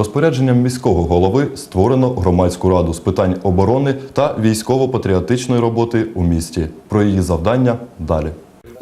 Розпорядженням міського голови створено громадську раду з питань оборони та військово-патріотичної роботи у місті. Про її завдання далі.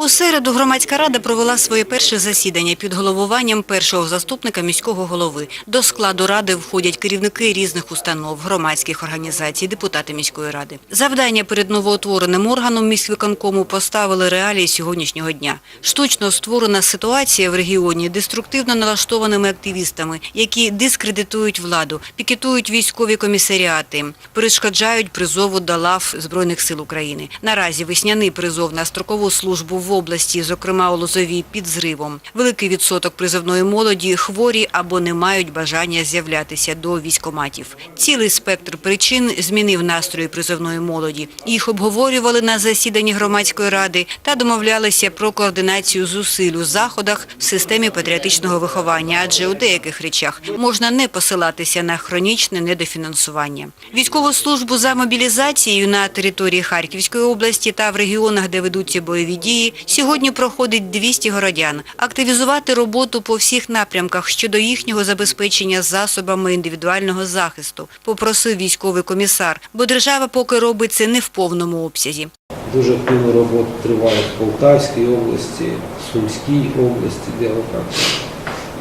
У середу громадська рада провела своє перше засідання під головуванням першого заступника міського голови. До складу ради входять керівники різних установ, громадських організацій, депутати міської ради. Завдання перед новоутвореним органом міськвиконкому поставили реалії сьогоднішнього дня. Штучно створена ситуація в регіоні деструктивно налаштованими активістами, які дискредитують владу, пікетують військові комісаріати, перешкоджають призову до лав Збройних сил України. Наразі весняний призов на строкову службу в області, зокрема у Лозовій, під зривом. Великий відсоток призовної молоді хворі або не мають бажання з'являтися до військоматів. Цілий спектр причин змінив настрої призовної молоді. Їх обговорювали на засіданні громадської ради та домовлялися про координацію зусиль у заходах в системі патріотичного виховання, адже у деяких речах можна не посилатися на хронічне недофінансування. Військову службу за мобілізацією на території Харківської області та в регіонах, де ведуться бойові дії, сьогодні проходить 200 городян. Активізувати роботу по всіх напрямках щодо їхнього забезпечення засобами індивідуального захисту, попросив військовий комісар, бо держава поки робить це не в повному обсязі. Дуже активна робота триває в Полтавській області, Сумській області, де отак.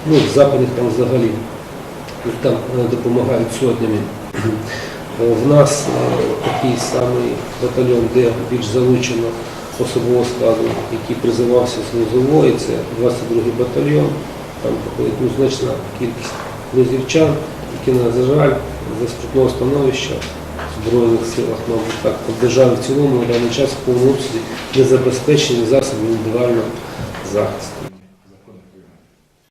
Ну, в Западних там взагалі там е, допомагають сотнями. Е, В нас е, такий самий батальйон, де більш залучено особового складу, який призивався з Лозової, це 22-й батальйон. Там проходить ну, значна кількість лозівчан, які, на жаль, за скрутного становища в Збройних силах, мабуть, так, державі в цілому на даний час в повному обсязі не забезпечені засоби індивідуального захисту.